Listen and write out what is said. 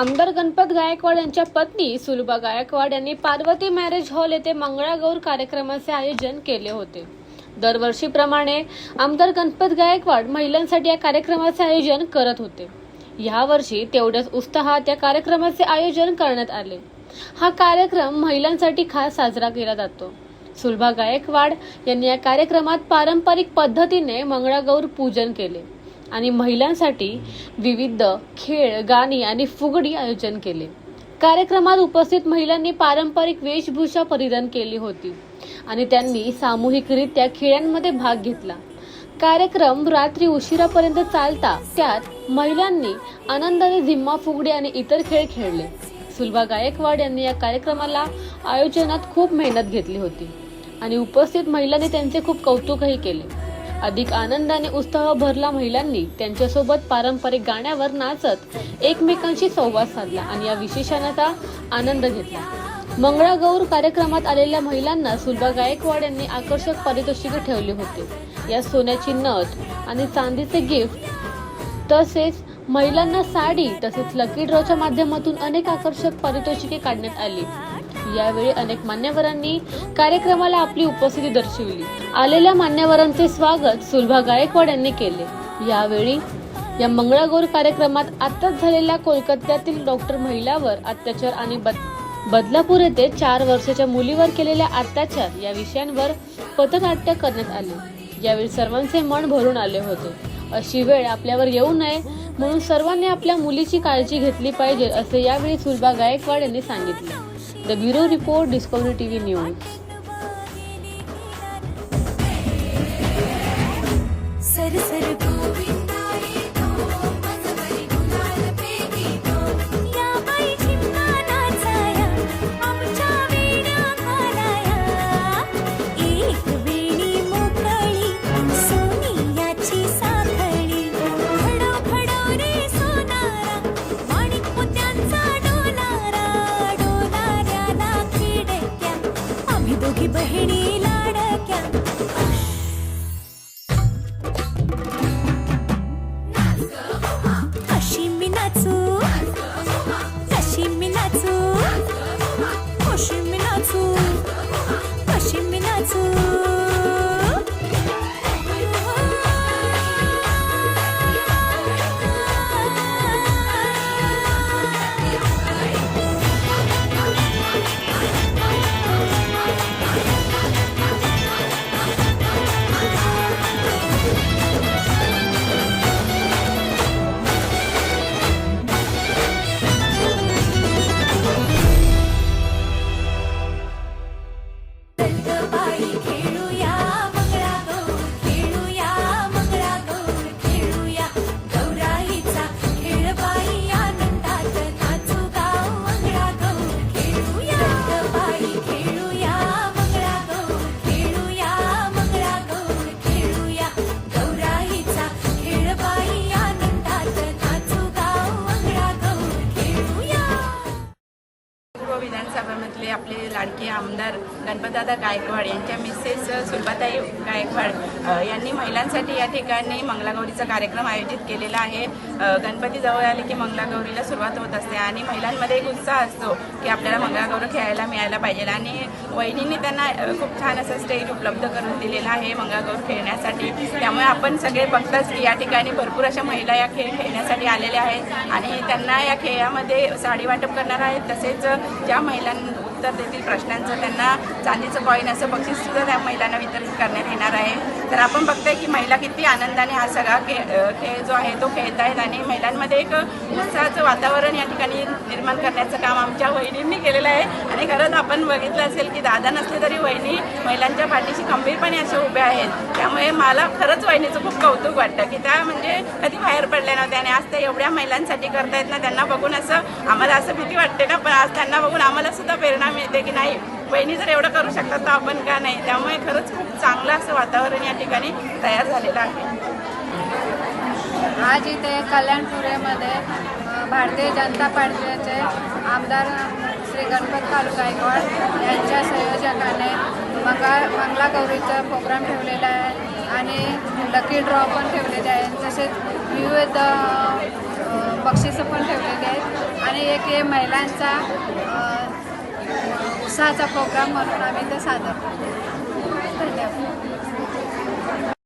आमदार गणपत गायकवाड यांच्या पत्नी सुलभा गायकवाड यांनी पार्वती मॅरेज हॉल येथे मंगळागौर कार्यक्रमाचे आयोजन केले होते. दरवर्षीप्रमाणे आमदार गणपत गायकवाड महिलांसाठी या कार्यक्रमाचे आयोजन करत होते. यावर्षी तेवढ्याच उत्साहात या कार्यक्रमाचे आयोजन करण्यात आले. हा कार्यक्रम महिलांसाठी खास साजरा केला जातो. सुलभा गायकवाड यांनी या कार्यक्रमात पारंपरिक पद्धतीने मंगळागौर पूजन केले. आणि महिलांसाठी विविध खेळ गाणी आणि फुगडी आयोजन केले. कार्यक्रमात उपस्थित महिलांनी पारंपरिक वेशभूषा परिधान केली होती आणि त्यांनी सामूहिकरित्या खेळांमध्ये भाग घेतला. कार्यक्रम रात्री उशिरापर्यंत चालता त्यात महिलांनी आनंदाने झिम्मा फुगडी आणि इतर खेळ खेळले. सुलभा गायकवाड यांनी या कार्यक्रमाला आयोजनात खूप मेहनत घेतली होती आणि उपस्थित महिलांनी त्यांचे खूप कौतुकही केले. अधिक आनंदाने उत्साह भरला महिलांनी त्यांच्यासोबत पारंपरिक गाण्यावर नाचत एकमेकांशी संवाद साधला आणि या विशेषणाचा आनंद घेतला. मंगळागौर कार्यक्रमात आलेल्या महिलांना सुलभा गायकवाड यांनी आकर्षक पारितोषिके ठेवले होते. या सोन्याची नथ आणि चांदीचे गिफ्ट तसेच महिलांना साडी तसेच लकी ड्रॉच्या माध्यमातून अनेक आकर्षक पारितोषिके काढण्यात आली. यावेळी अनेक मान्यवरांनी कार्यक्रमाला आपली उपस्थिती दर्शविली. आलेल्या मान्यवरांचे स्वागत सुलभा गायकवाड यांनी केले. यावेळी या मंगळागौर कार्यक्रमात आताच झालेल्या कोलकात्यातील डॉक्टर महिलावर अत्याचार आणि बद बदलापूर येथे चार वर्षाच्या मुलीवर केलेल्या अत्याचार या विषयांवर पथनाट्य करण्यात आले. यावेळी सर्वांचे मन भरून आले होते. अशी वेळ आपल्यावर येऊ नये म्हणून सर्वांनी आपल्या मुलीची काळजी घेतली पाहिजे असे यावेळी सुलभा गायकवाड यांनी सांगितले. The Bureau Report, Discovery TV News. आम्ही दोघी बहिणी लाडक्या. आपले लाडके आमदार गणपतदादा गायकवाड यांच्या मिसेस सुलभाताई गायकवाड यांनी महिलांसाठी या ठिकाणी मंगलागौरीचा कार्यक्रम आयोजित केलेला आहे. गणपती जवळ आले की मंगलागौरीला सुरुवात होत असते आणि महिलांमध्ये एक उत्साह असतो की आपल्याला मंगळागौर खेळायला मिळायला पाहिजे. आणि वहिनींनी त्यांना खूप छान असं स्टेज उपलब्ध करून दिलेलं आहे मंगळागौर खेळण्यासाठी. त्यामुळे आपण सगळे बघताच की या ठिकाणी भरपूर अशा महिला या खेळ खेळण्यासाठी आलेल्या आहेत. आणि त्यांना या खेळामध्ये साडी वाटप करणार आहेत. तसेच ज्या महिलां उत्तर देतील प्रश्नांचं. त्यांना चांदीचं कॉईन असं बक्षीससुद्धा त्या महिलांना वितरित करण्यात येणार आहे. तर आपण बघतोय की महिला किती आनंदाने हा सगळा खेळ खेळ जो आहे तो खेळत आहेत आणि महिलांमध्ये एक उत्साहाचं वातावरण या ठिकाणी निर्माण करण्याचं काम आमच्या वहिनींनी केलेलं आहे. आणि खरंच आपण बघितलं असेल की दादा नसले तरी वहिनी महिलांच्या पाठीशी खंबीरपणे असे उभे आहेत. त्यामुळे मला खरंच वहिनीचं खूप कौतुक वाटतं की त्या म्हणजे कधी बाहेर पडल्या नव्हत्या आणि आज त्या एवढ्या महिलांसाठी करतायत ना त्यांना बघून असं आम्हाला असं भीती वाटते ना पण आज त्यांना बघून आम्हाला सुद्धा प्रेरणा मिळते की नाही बहिणी जर एवढं करू शकतात तर आपण का नाही? त्यामुळे खरंच खूप चांगलं असं वातावरण या ठिकाणी तयार झालेलं आहे. आज इथे कल्याणपुरेमध्ये भारतीय जनता पार्टीचे आमदार श्री गणपत कालू गायकवाड यांच्या संयोजकाने मंगा मंगलागौरीचा प्रोग्राम ठेवलेला आहे आणि लकी ड्रॉ पण ठेवलेले आहेत तसेच विविध बक्षिसं पण ठेवलेली आहेत. आणि एक हे महिलांचा उत्साहाचा प्रोग्राम म्हणून आम्ही ते सादर करतो. धन्यवाद.